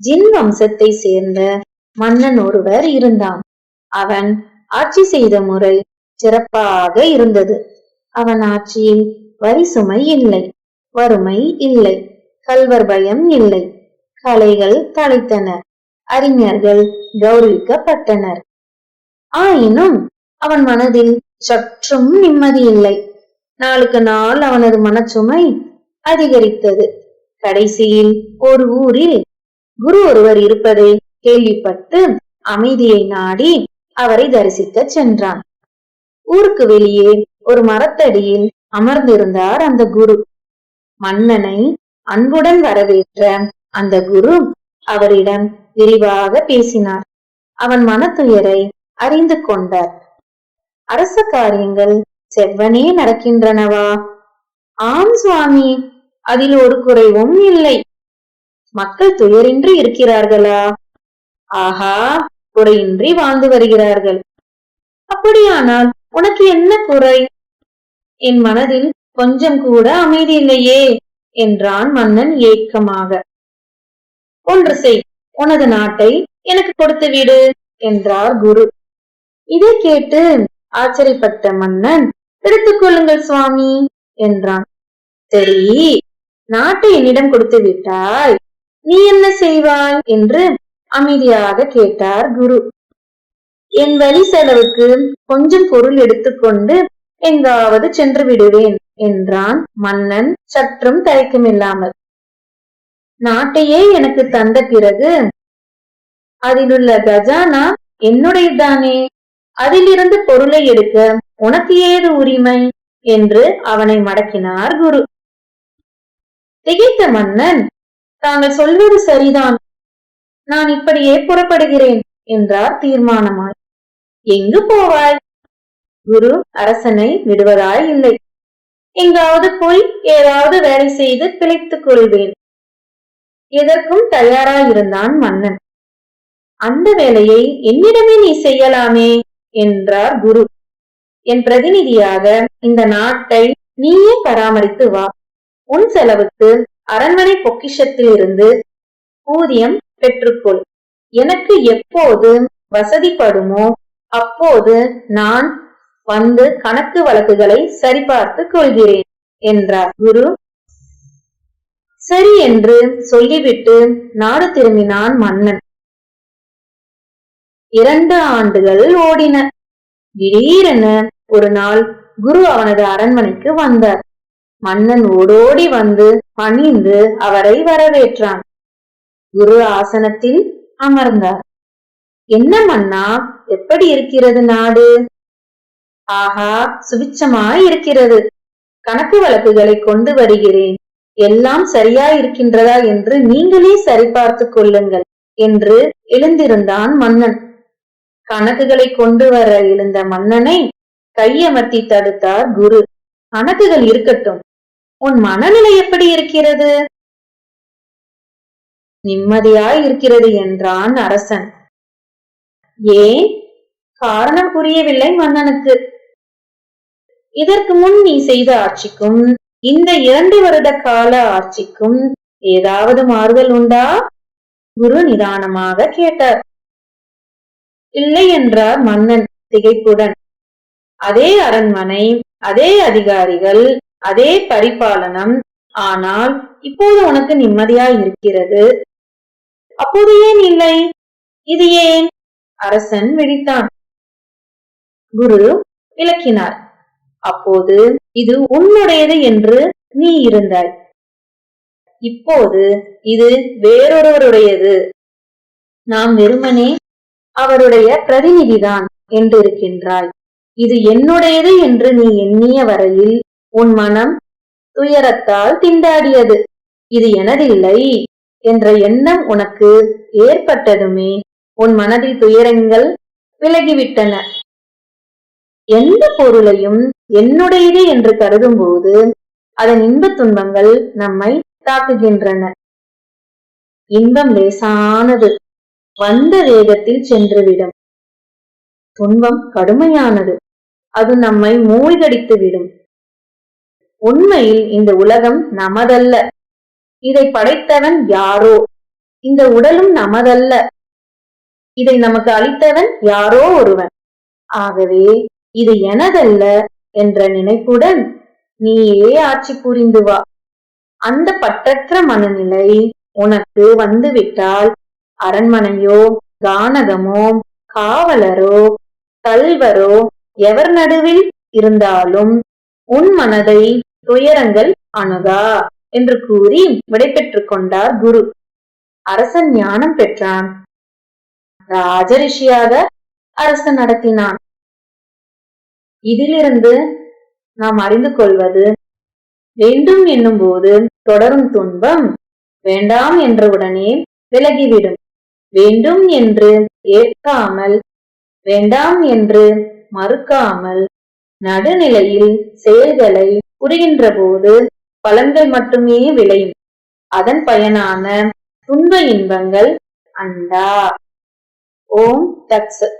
ஜின் வம்சத்தை சேர்ந்த மன்னன் ஒருவர் இருந்தான். அவன் ஆட்சி செய்த முறை சிறப்பாக இருந்தது. அவன் ஆட்சியில் வரி சுமை இல்லை வறுமை இல்லை கல்வர் பயம் இல்லை கலைகள் தலைத்தனர் அறிஞர்கள் கௌரவிக்கப்பட்டனர். ஆயினும் அவன் மனதில் சற்றும் நிம்மதி இல்லை. நாளுக்கு நாள் அவனது மனச்சுமை அதிகரித்தது. கடைசியில் ஒரு ஊரில் குரு ஒருவர் இருப்பதை கேள்விப்பட்டு அமைதியை நாடி அவரை தரிசிக்க சென்றான். ஊருக்கு வெளியே ஒரு மரத்தடியில் அமர்ந்திருந்தார் அந்த குரு. மன்னனை அன்புடன் வரவேற்ற அந்த குரு அவரிடம் விரிவாக பேசினார். அவன் மனத்துயரை அறிந்து கொண்டார். அரச காரியங்கள் செவ்வனே நடக்கின்றனவா? ஆம் சுவாமி அதில் ஒரு குறைவும் இல்லை. மக்கள் துயரின்றி இருக்கிறார்களா? ஆஹா குறையின்றி வாழ்ந்து வருகிறார்கள். அப்படியானால் உனக்கு என்ன குறை? என் மனதில் கொஞ்சம் கூட அமைதி இல்லையே என்றான் மன்னன் ஏக்கமாக. ஒன்று செய் உனது நாட்டை எனக்கு கொடுத்து விடு என்றார் குரு. இதை கேட்டு ஆச்சரியப்பட்ட மன்னன் எடுத்துக்கொள்ளுங்கள் சுவாமி என்றான். சரி நாட்டை என்னிடம் கொடுத்து விட்டாய் நீ என்ன செய்வாய்? என்று அமைதியாக கேட்டார் குரு. என் வழி செலவுக்கு கொஞ்சம் பொருள் எடுத்துக்கொண்டு எங்காவது சென்று விடுவேன் என்றான் மன்னன் சற்றும் தயக்கமில்லாமல். நாட்டையே எனக்கு தந்த பிறகு அதிலுள்ள கஜானா என்னுடையதானே? அதிலிருந்து பொருளை எடுக்க உனக்கு ஏது உரிமை? என்று அவனை மடக்கினார் குரு. திகைத்த மன்னன் தாங்கள் சொல்வது சரிதான். நான் இப்படியே புறப்படுகிறேன் என்றார் தீர்மானமாய். எங்கு போவாய்? குரு அரசனை விடுவதாய் இல்லை. எங்காவது போய் ஏதாவது வேலை செய்து பிழைத்துக் கொள்வேன். எதற்கும் தயாராயிருந்தான் மன்னன். அந்த வேலையை என்னிடமே நீ செய்யலாமே என்றார் குரு. என் பிரதிநிதியாக இந்த நாட்டை நீயே பராமரித்து வா. உன் செலவுக்கு அரண்மனை பொக்கிஷத்தில் இருந்து ஊதியம் பெற்றுக்கொள். எனக்கு எப்போது வசதிப்படுமோ அப்போது நான் வந்து கணக்கு வழக்குகளை சரிபார்த்து கொள்கிறேன் என்றார் குரு. சரி என்று சொல்லிவிட்டு நாடு திரும்பினான் மன்னன். இரண்டு ஆண்டுகள் ஓடின. திடீரென ஒரு நாள் குரு அவனது அரண்மனைக்கு வந்தார். மன்னன் ஓடோடி வந்து பணிந்து அவரை வரவேற்றான். குரு ஆசனத்தில் அமர்ந்தார். என்ன மன்னா எப்படி இருக்கிறது நாடு? ஆஹா சுபிச்சமாய் இருக்கிறது. கணக்கு வழக்குகளை கொண்டு வருகிறேன். எல்லாம் சரியா இருக்கின்றதா என்று நீங்களே சரிபார்த்து கொள்ளுங்கள் என்று எழுந்திருந்தான் மன்னன். கணக்குகளை கொண்டு வர எழுந்த மன்னனை கையமர்த்தி தடுத்தார் குரு. கணக்குகள் இருக்கட்டும். உன் மனநிலை எப்படி இருக்கிறது? நிம்மதியாய் இருக்கிறது என்றான் அரசன். ஏன்? காரணம் புரியவில்லை மன்னனுக்கு. இதற்கு முன் நீ செய்த ஆட்சிக்கும் இந்த இரண்டு வருட கால ஆட்சிக்கும் ஏதாவது மாறுதல் உண்டா? குரு நிதானமாக கேட்டார். இல்லை என்றார் மன்னன் திகைப்புடன். அதே அரண்மனை அதே அதிகாரிகள் அதே பரிபாலனம். ஆனால் இப்போது உனக்கு நிம்மதியா இருக்கிறது. அப்போது ஏன் இல்லை? இது ஏன்? அரசன் விழித்தான். குரு விளக்கினார். அப்போது இது உன்னுடையது என்று நீ இருந்தாய். இப்போது இது வேறொருவருடையது. நாம் வெறுமனே அவருடைய பிரதிநிதிதான் என்றிருக்கின்றாய். இது என்னுடையது என்று நீ எண்ணிய வரையில் உன் மனம் துயரத்தால் திண்டாடியது. இது எனதில்லை என்ற எண்ணம் உனக்கு ஏற்பட்டதுமே. உன் மனதில் துயரங்கள் விலகிவிட்டன. எந்த பொருளையும் என்னுடையது என்று கருதும் போது அதன் இன்ப துன்பங்கள் நம்மை தாக்குகின்றன. இன்பம் லேசானது. வந்த வேகத்தில் சென்றுவிடும். துன்பம் கடுமையானது. அது நம்மை மூழ்கடித்து விடும் உண்மையில் இந்த உலகம் நமதல்ல. இதை படைத்தவன் யாரோ? இந்த உடலும் நமதல்ல. இதை நமக்கு அளித்தவன் யாரோ ஒருவன்? ஆகவே இது எனதல்ல என்ற நினைப்புடன் நீயே ஆட்சி புரிந்து வா. அந்த பற்றற்ற மனநிலை உனக்கு வந்துவிட்டால் அரண்மனையோ கானகமோ காவலரோ கல்வரோ எவர் நடுவில் இருந்தாலும் உன் மனதை துயரங்கள் அணுகா என்று கூறி விடைபெற்றுக் கொண்டார் குரு. அரசன் ஞானம் பெற்றான். ராஜரிஷியாக அரசன் நடத்தினான். இதிலிருந்து நாம் அறிந்து கொள்வது வேண்டும் என்னும் போது தொடரும் துன்பம் வேண்டாம் என்றவுடனே விலகிவிடும். வேண்டும் என்று ஏற்காமல் வேண்டாம் என்று மறுக்காமல் நடுநிலையில் செயல்களை புரிகின்ற போது பலன்கள் மட்டுமே விளையும். அதன் பயனான துன்ப இன்பங்கள் அண்டா. ஓம் தத்சத்